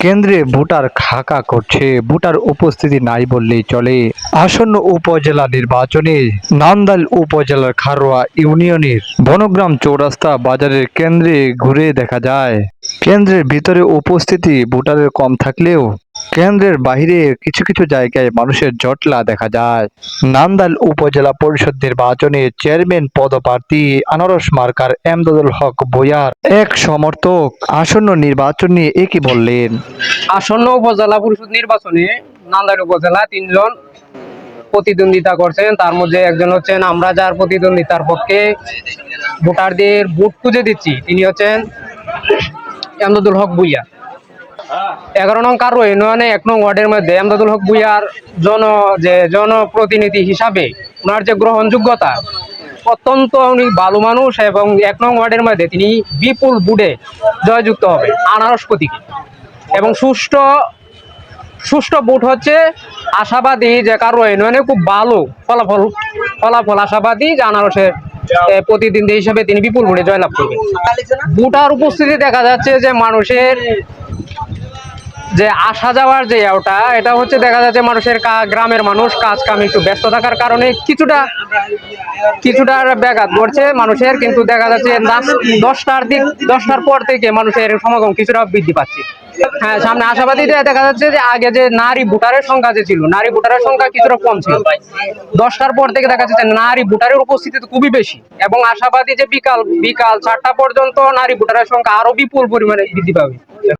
কেন্দ্রে ভোটার খাকা করছে, ভোটার উপস্থিতি নাই বললেই চলে। আসন্ন উপজেলা নির্বাচনে নান্দাল উপজেলার খারোয়া ইউনিয়নের বনগ্রাম চৌরাস্তা বাজারের কেন্দ্রে ঘুরে দেখা যায়। কেন্দ্রের ভিতরে উপস্থিতি ভোটারের কম থাকলেও কেন্দ্রের বাইরে কিছু কিছু জায়গায় মানুষের জটলা দেখা যায়। নান্দাইল উপজেলা পরিষদ নির্বাচনে চেয়ারম্যান পদপ্রার্থী আনারস মার্কার এমদাদুল হক বয়ার এক সমর্থক আসন্ন নির্বাচন নিয়ে একই বললেন। আসন্ন উপজেলা পরিষদ নির্বাচনে নান্দাইল উপজেলা তিনজন প্রতিদ্বন্দ্বিতা করছেন। তার মধ্যে একজন হচ্ছেন, আমরা যার প্রতিদ্বন্দ্বিতার পক্ষে ভোটারদের ভোট খুঁজে দিচ্ছি, তিনি হচ্ছেন এমদাদুল হক ভুইয়া। এগারো নং কারও ইউনিয়নে এক নং ওয়ার্ডের মধ্যে এমদাদুল হক ভুইয়ার জন যে জনপ্রতিনিধি হিসাবে ওনার যে গ্রহণযোগ্যতা অত্যন্ত উনি ভালো মানুষ এবং এক নং ওয়ার্ডের মধ্যে তিনি বিপুল বুডে জয়যুক্ত হবে আনারস প্রতীকে। এবং সুষ্ঠু সুষ্ঠু বুট হচ্ছে আশাবাদী যে কারও ইউনিয়নে খুব ভালো ফলাফল ফলাফল আশাবাদী যে আনারসের প্রতিদ্বন্দ্বী হিসেবে তিনি বিপুল ভোটে জয়লাভ করবেন। ভোটার উপস্থিতি দেখা যাচ্ছে যে মানুষের যে আসা যাওয়ার যে ওটা, এটা হচ্ছে দেখা যাচ্ছে মানুষের গ্রামের মানুষ কাজ কাম একটু ব্যস্ত থাকার কারণে কিছুটা কিছুটা ব্যাঘাত ঘটছে মানুষের, কিন্তু দেখা যাচ্ছে দশটার দিক, দশটার পর থেকে মানুষের সমাগম কিছুটা বৃদ্ধি পাচ্ছে। হ্যাঁ সামনে আশাবাদীতে দেখা যাচ্ছে যে আগে যে নারী ভোটারের সংখ্যা যে ছিল, নারী ভোটারের সংখ্যা কিছুটা কম ছিল। দশটার পর থেকে দেখা যাচ্ছে নারী ভোটারের উপস্থিতি খুবই বেশি। এবং আশাবাদী যে বিকাল বিকাল চারটা পর্যন্ত নারী ভোটারের সংখ্যা আরও বিপুল পরিমাণে বৃদ্ধি পাবে।